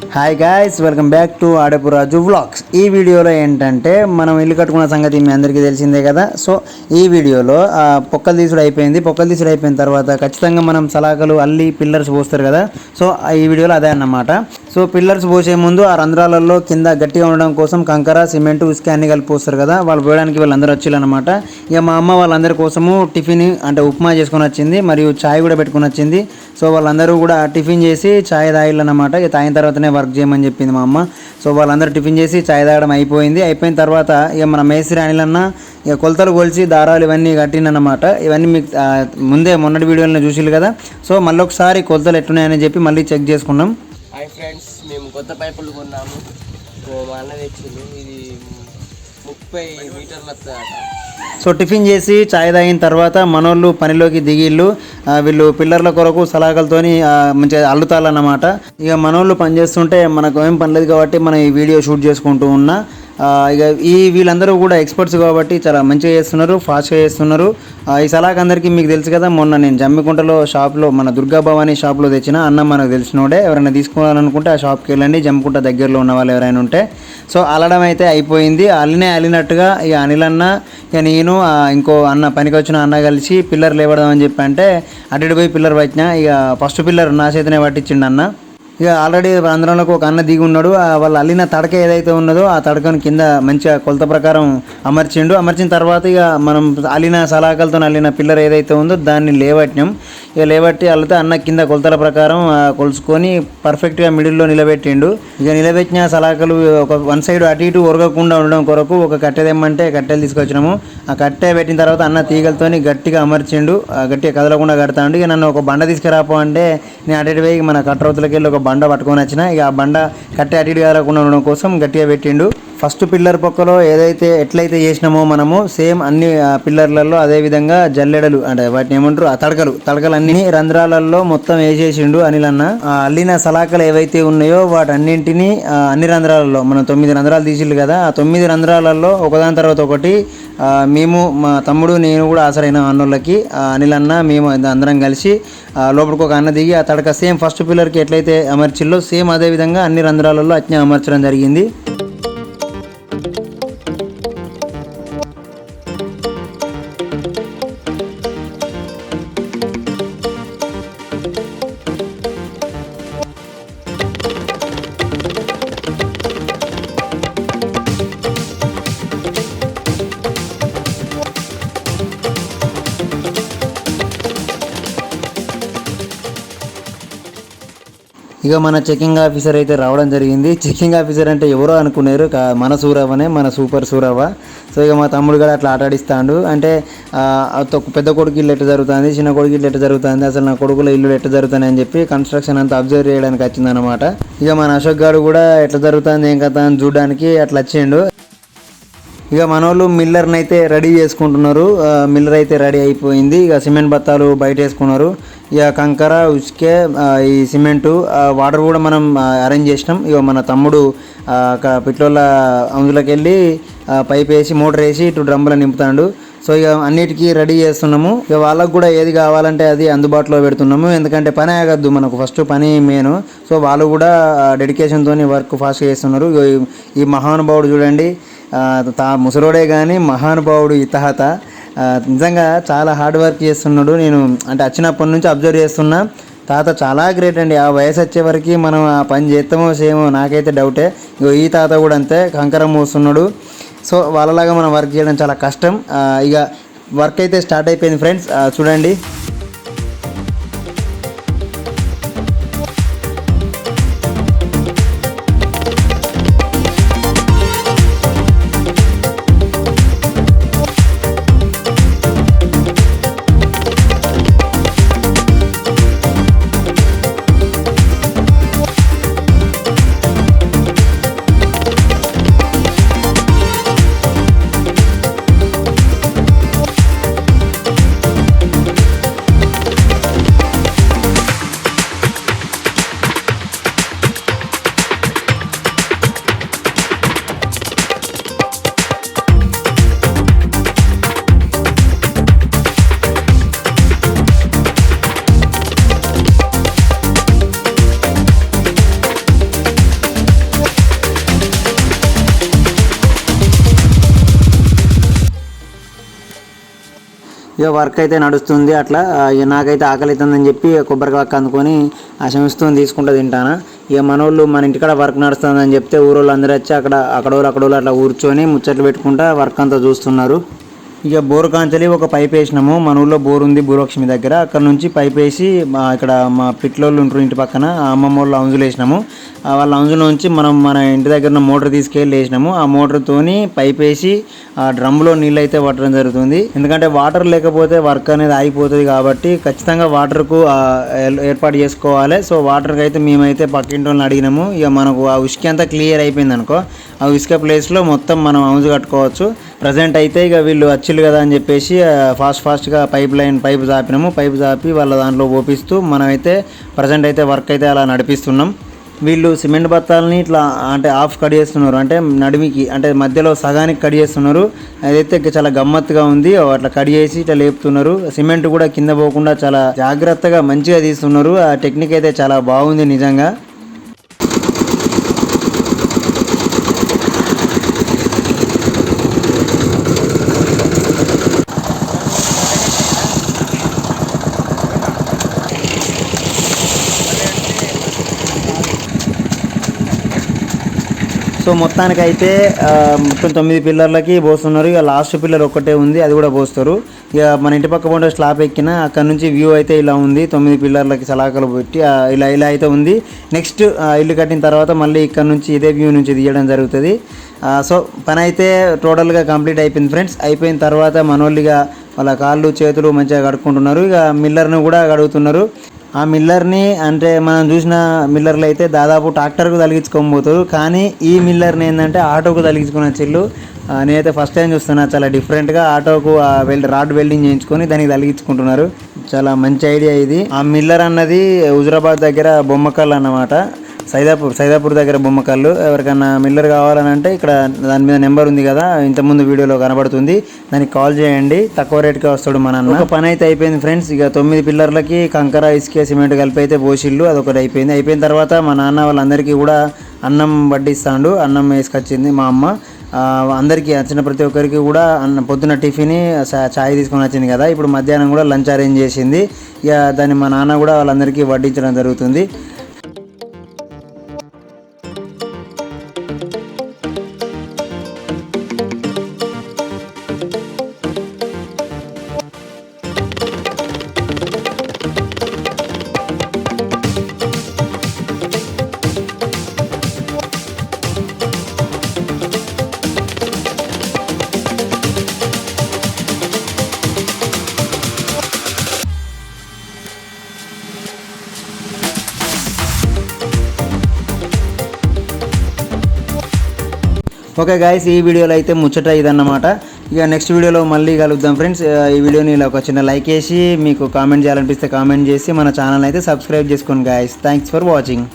Hi guys welcome back to Adapuraju vlogs ఈ వీడియోలో ఏంటంటే మనం ఇల్లు కట్టుకున్న సంగతి మీ అందరికీ తెలిసిందే కదా. సో ఈ వీడియోలో పొక్కలు తీసుడు అయిపోయింది. పొక్కలు తీసుడు అయిపోయిన తర్వాత ఖచ్చితంగా మనం సలాకలు అల్లి పిల్లర్స్ పోస్తారు కదా. సో ఆ ఈ వీడియోలో అదే అన్నమాట. సో పిల్లర్స్ పోసే ముందు ఆ రంధ్రాలలో కింద గట్టిగా ఉండడం కోసం కంకర సిమెంట్ ఉసుక అన్ని కలిపి పోస్తారు కదా. వాళ్ళు పోయడానికి వీళ్ళందరూ వచ్చిల్లనమాట ఇక మా అమ్మ వాళ్ళందరి కోసము టిఫిన్ అంటే ఉప్మా చేసుకొని వచ్చింది మరియు చాయ్ కూడా పెట్టుకుని వచ్చింది. సో వాళ్ళందరూ కూడా టిఫిన్ చేసి చాయ్ తాగిల్లనమాట ఇక తాగిన తర్వాతనే వర్క్ చేయమని చెప్పింది మా అమ్మ. సో వాళ్ళందరూ టిఫిన్ చేసి చాయ్ తాగడం అయిపోయింది. అయిపోయిన తర్వాత ఇక మన మేస్త్రి అనిలన్న ఇక కొలతలు కొలిచి దారాలు ఇవన్నీ కట్టిందన్నమాట ఇవన్నీ మీకు ముందే మొన్నటి వీడియోలో చూసిల్లు కదా. సో మళ్ళీ ఒకసారి కొలతలు ఎట్టున్నాయని చెప్పి మళ్ళీ చెక్ చేసుకున్నాం. హాయ్ ఫ్రెండ్స్ మేము కొత్త పైపులు కొన్నాము. మా అన్న తెచ్చింది ఇది ముప్పై మీటర్ల సో టిఫిన్ చేసి చాయ్ తాగిన తర్వాత మనోళ్ళు పనిలోకి దిగిళ్ళు వీళ్ళు పిల్లర్ల కొరకు సలాకలతోని మంచిగా మంచిగా అల్లుతాలన్నమాట ఇక మనోళ్ళు పని చేస్తుంటే మనకు ఏం పని లేదు కాబట్టి మనం ఈ వీడియో షూట్ చేసుకుంటూ ఉన్నా. ఇక ఈ వీళ్ళందరూ కూడా ఎక్స్పర్ట్స్ కాబట్టి చాలా మంచిగా చేస్తున్నారు ఫాస్ట్గా చేస్తున్నారు. ఈ సలాక్ అందరికీ మీకు తెలుసు కదా మొన్న నేను జమ్మికుంటలో షాప్లో మన దుర్గా భవానీ షాప్లో తెచ్చిన అన్న మనకు తెలిసినోడే. ఎవరైనా తీసుకోవాలనుకుంటే ఆ షాప్కి వెళ్ళండి జమ్మికుంట దగ్గరలో ఉన్న వాళ్ళు ఎవరైనా ఉంటే. సో అల్లడం అయితే అయిపోయింది. అల్లినే అల్లినట్టుగా ఇక అనిల్ అన్న ఇక నేను ఇంకో అన్న పనికి వచ్చిన అన్న కలిసి పిల్లర్ లేవడం అని చెప్పి అంటే అటు ఇటు పోయి పిల్లర్ పట్టిన ఇక ఫస్ట్ పిల్లర్ నా చేతనే పట్టించిండు అన్న. ఇక ఆల్రెడీ ఆంధ్రంలోకి ఒక అన్న దిగి ఉన్నాడు. ఆ వాళ్ళు అల్లిన తడక ఏదైతే ఉన్నదో ఆ తడకను కింద మంచిగా కొలత ప్రకారం అమర్చిండు. అమర్చిన తర్వాత ఇక మనం అల్లిన సలాకలతో అల్లిన పిల్లర్ ఏదైతే ఉందో దాన్ని లేవట్టినాం. ఇక లేవట్టి అల్లితే అన్న కింద కొలతల ప్రకారం కొలుసుకొని పర్ఫెక్ట్గా మిడిల్లో నిలబెట్టిండు. ఇక నిలబెట్టిన సలాకలు ఒక వన్ సైడ్ అటు ఇటు ఒరగకుండా ఉండడం కొరకు ఒక కట్టె తెమ్మంటే కట్టెలు తీసుకొచ్చినాము. ఆ కట్టె పెట్టిన తర్వాత అన్న తీగలతోని గట్టిగా అమర్చిండు. ఆ గట్టిగా కదలకుండా కడతాండు. ఇక నన్ను ఒక బండ తీసుకురాపో అంటే నేను అటు ఇటు పోయి మన కట్టరవతలకి వెళ్ళి ఒక బండ పట్టుకొని వచ్చిన ఇక ఆ బండ కట్టె అటు ఇటు కదలకుండా ఉండడం కోసం గట్టిగా పెట్టిండు. ఫస్ట్ పిల్లర్ పక్కలో ఏదైతే ఎట్లయితే చేసినామో మనము సేమ్ అన్ని పిల్లర్లలో అదే విధంగా జల్లెడలు అంటే వాటిని ఏమంటారు ఆ తడకలు తడకలు అన్ని రంధ్రాలలో మొత్తం వేసేసిండు అనిల్ అన్న ఆ అల్లిన సలాకలు ఏవైతే ఉన్నాయో వాటన్నింటినీ అన్ని రంధ్రాలలో మనం తొమ్మిది రంధ్రాలు తీసిల్లు కదా ఆ తొమ్మిది రంధ్రాలలో ఒకదాని తర్వాత ఒకటి మేము మా తమ్ముడు నేను కూడా ఆసరైన అన్నోళ్ళకి అనిలన్న అనిల్ అన్న మేము అందరం కలిసి ఆ, లోపలికి ఒక అన్న దిగి ఆ తడక సేమ్ ఫస్ట్ పిల్లర్కి ఎట్లయితే అమర్చిల్లో సేమ్ అదే విధంగా అన్ని రంధ్రాలలో అట్నే అమర్చడం జరిగింది. ఇక మన చెకింగ్ ఆఫీసర్ అయితే రావడం జరిగింది. చెకింగ్ ఆఫీసర్ అంటే ఎవరో అనుకున్నారు కా- మన సూరవ్వనే మన సూపర్ సూరవ్వ. సో ఇక మా తమ్ముడు కూడా అట్లా ఆట ఆడిస్తాడు అంటే పెద్ద కొడుకు ఇల్లు ఎట్ట జరుగుతుంది చిన్న కొడుకు ఇల్లు ఎట్ట జరుగుతుంది అసలు నా కొడుకుల ఇల్లు ఎట్లా జరుగుతుంది అని చెప్పి కన్స్ట్రక్షన్ అంతా అబ్జర్వ్ చేయడానికి వచ్చిందనమాట ఇక మన అశోక్ గారు కూడా ఎట్లా జరుగుతుంది ఏం కథ అని చూడడానికి అట్లా వచ్చిండు. ఇక మనోళ్ళు మిల్లర్ని అయితే రెడీ చేసుకుంటున్నారు. మిల్లర్ అయితే రెడీ అయిపోయింది. ఇక సిమెంట్ బత్తాలు బయట వేసుకున్నారు. ఇక కంకర ఉసుకే ఈ సిమెంటు వాటర్ కూడా మనం అరేంజ్ చేసినాం. ఇక మన తమ్ముడు ఆ, పిట్లోళ్ళ అందులోకి వెళ్ళి పైప్ వేసి మోటార్ వేసి ఇటు డ్రమ్ములు నింపుతాడు. సో ఇక అన్నిటికీ రెడీ చేస్తున్నాము. ఇక వాళ్ళకు కూడా ఏది కావాలంటే అది అందుబాటులో పెడుతున్నాము. ఎందుకంటే పని ఆగద్దు మనకు. ఫస్ట్ పని మెయిన్. సో వాళ్ళు కూడా డెడికేషన్తో వర్క్ ఫాస్ట్గా చేస్తున్నారు. ఈ- మహానుభావుడు చూడండి. తా ముసలోడే కానీ మహానుభావుడు ఇతహత. నిజంగా చాలా హార్డ్ వర్క్ చేస్తున్నాడు. నేను అంటే వచ్చినప్పటి నుంచి అబ్జర్వ్ చేస్తున్నా. తాత చాలా గ్రేట్ అండి. ఆ వయసు వచ్చే వరకు మనం ఆ పని చేస్తామో చేయమో నాకైతే డౌటే ఇగో ఈ తాత కూడా అంతే కంకరం మోస్తున్నాడు. సో వాళ్ళలాగా మనం వర్క్ చేయడం చాలా కష్టం. ఇక వర్క్ అయితే స్టార్ట్ అయిపోయింది ఫ్రెండ్స్ చూడండి. ఇక వర్క్ అయితే నడుస్తుంది అట్లా ఇక నాకైతే ఆకలి అవుతుందని చెప్పి కొబ్బరికాయ అందుకొని ఆ శమిస్తూ తీసుకుంటూ తింటాను. ఇక మనోళ్ళు మన ఇంటికాడ వర్క్ నడుస్తుందని చెప్తే ఊరోళ్ళు అందరూ వచ్చి అక్కడ అక్కడ వాళ్ళు అక్కడ వాళ్ళు అట్లా కూర్చొని ముచ్చట్లు పెట్టుకుంటా వర్క్ అంతా చూస్తున్నారు. ఇక బోరు కాంచలి ఒక పైప్ వేసినాము. మన ఊళ్ళో బోర్ ఉంది భూలక్ష్మి దగ్గర. అక్కడ నుంచి పైప్ వేసి మా ఇక్కడ మా పిట్లోళ్ళు ఉంటారు ఇంటి పక్కన అమ్మమ్మ వాళ్ళు అంజులు వేసినాము. ఆ వాళ్ళ అంజుల నుంచి మనం మన ఇంటి దగ్గర ఉన్న మోటార్ తీసుకెళ్ళి వేసినాము. ఆ మోటార్తోని పైప్ వేసి ఆ డ్రమ్లో నీళ్ళు అయితే పట్టడం జరుగుతుంది. ఎందుకంటే వాటర్ లేకపోతే వర్క్ అనేది ఆగిపోతుంది కాబట్టి ఖచ్చితంగా వాటర్కు ఏర్పాటు చేసుకోవాలి. సో వాటర్కి అయితే మేమైతే పక్కింటి వాళ్ళని అడిగినాము. ఇక మనకు ఆ ఉసుక అంతా క్లియర్ అయిపోయింది అనుకో. ఆ ఉసుక ప్లేస్లో మొత్తం మనం హౌజ్ కట్టుకోవచ్చు. ప్రజెంట్ అయితే ఇక వీళ్ళు వచ్చిల్లు కదా అని చెప్పేసి ఫాస్ట్ ఫాస్ట్గా పైప్ లైన్ పైప్ చాపినాము పైప్ చాపి వాళ్ళ దాంట్లో ఓపిస్తూ మనమైతే ప్రజెంట్ అయితే వర్క్ అయితే అలా నడిపిస్తున్నాం. వీళ్ళు సిమెంట్ బత్తాలని ఇట్లా అంటే హాఫ్ కట్ చేస్తున్నారు. అంటే నడిమికి అంటే మధ్యలో సగానికి కట్ చేస్తున్నారు. అదైతే చాలా గమ్మత్తుగా ఉంది. అట్లా కట్ చేసి ఇట్లా లేపుతున్నారు. సిమెంట్ కూడా కింద పోకుండా చాలా జాగ్రత్తగా మంచిగా తీస్తున్నారు. ఆ టెక్నిక్ అయితే చాలా బాగుంది నిజంగా. సో మొత్తానికైతే అయితే మొత్తం తొమ్మిది పిల్లర్లకి పోస్తున్నారు. ఇక లాస్ట్ పిల్లర్ ఒక్కటే ఉంది అది కూడా పోస్తారు. ఇక మన ఇంటి పక్క పోంటే స్లాబ్ ఎక్కిన అక్కడ నుంచి వ్యూ అయితే ఇలా ఉంది. తొమ్మిది పిల్లర్లకి సలాకలు పెట్టి ఇలా ఇలా అయితే ఉంది. నెక్స్ట్ ఇల్లు కట్టిన తర్వాత మళ్ళీ ఇక్కడ నుంచి ఇదే వ్యూ నుంచి తీయడం జరుగుతుంది. సో పని అయితే టోటల్గా కంప్లీట్ అయిపోయింది ఫ్రెండ్స్. అయిపోయిన తర్వాత మనోళ్ళిగా వాళ్ళ కాళ్ళు చేతులు మంచిగా కడుక్కుంటున్నారు. ఇక మిల్లర్ను కూడా కడుగుతున్నారు. ఆ మిల్లర్ని అంటే మనం చూసిన మిల్లర్లు అయితే దాదాపు ట్రాక్టర్కు తలిగించుకొని పోతారు. కానీ ఈ మిల్లర్ని ఏంటంటే ఆటోకు తలిగించుకున్న చెల్లు నేనైతే ఫస్ట్ టైం చూస్తున్నా. చాలా డిఫరెంట్గా ఆటోకు వెల్డ్ రాడ్ వెల్డింగ్ చేయించుకొని దానికి తలిగించుకుంటున్నారు చాలా మంచి ఐడియా ఇది. ఆ మిల్లర్ అన్నది హుజరాబాద్ దగ్గర బొమ్మకల్ అన్నమాట. సైదాపూర్ సైదాపూర్ దగ్గర బొమ్మకల్లు. ఎవరికైనా మిల్లర్ కావాలని అంటే ఇక్కడ దాని మీద నెంబర్ ఉంది కదా ఇంతకుముందు వీడియోలో కనబడుతుంది. దానికి కాల్ చేయండి. తక్కువ రేట్కి వస్తాడు మన అన్న పని అయితే అయిపోయింది ఫ్రెండ్స్. ఇక తొమ్మిది పిల్లర్లకి కంకర ఇసుక సిమెంట్ కలిపి అయితే పోసిళ్ళు అదొకటి అయిపోయింది. అయిపోయిన తర్వాత మా నాన్న వాళ్ళందరికీ కూడా అన్నం వడ్డిస్తాడు. అన్నం వేసుకొచ్చింది మా అమ్మ. అందరికీ వచ్చిన ప్రతి ఒక్కరికి కూడా అన్న పొద్దున టిఫిన్ చా- చాయ్ తీసుకొని వచ్చింది కదా. ఇప్పుడు మధ్యాహ్నం కూడా లంచ్ అరేంజ్ చేసింది. ఇక దాన్ని మా నాన్న కూడా వాళ్ళందరికీ వడ్డించడం జరుగుతుంది. ఓకే గాయస్ ఈ వీడియోలో అయితే ముచ్చట ఇదన్నమాట. ఇక నెక్స్ట్ వీడియోలో మళ్ళీ కలుద్దాం ఫ్రెండ్స్ ఈ వీడియోని ఇలా ఒక చిన్న లైక్ వేసి మీకు కామెంట్ చేయాలనిపిస్తే కామెంట్ చేసి మన ఛానల్ అయితే సబ్స్క్రైబ్ చేసుకోండి గాయస్ థ్యాంక్స్ ఫర్ వాచింగ్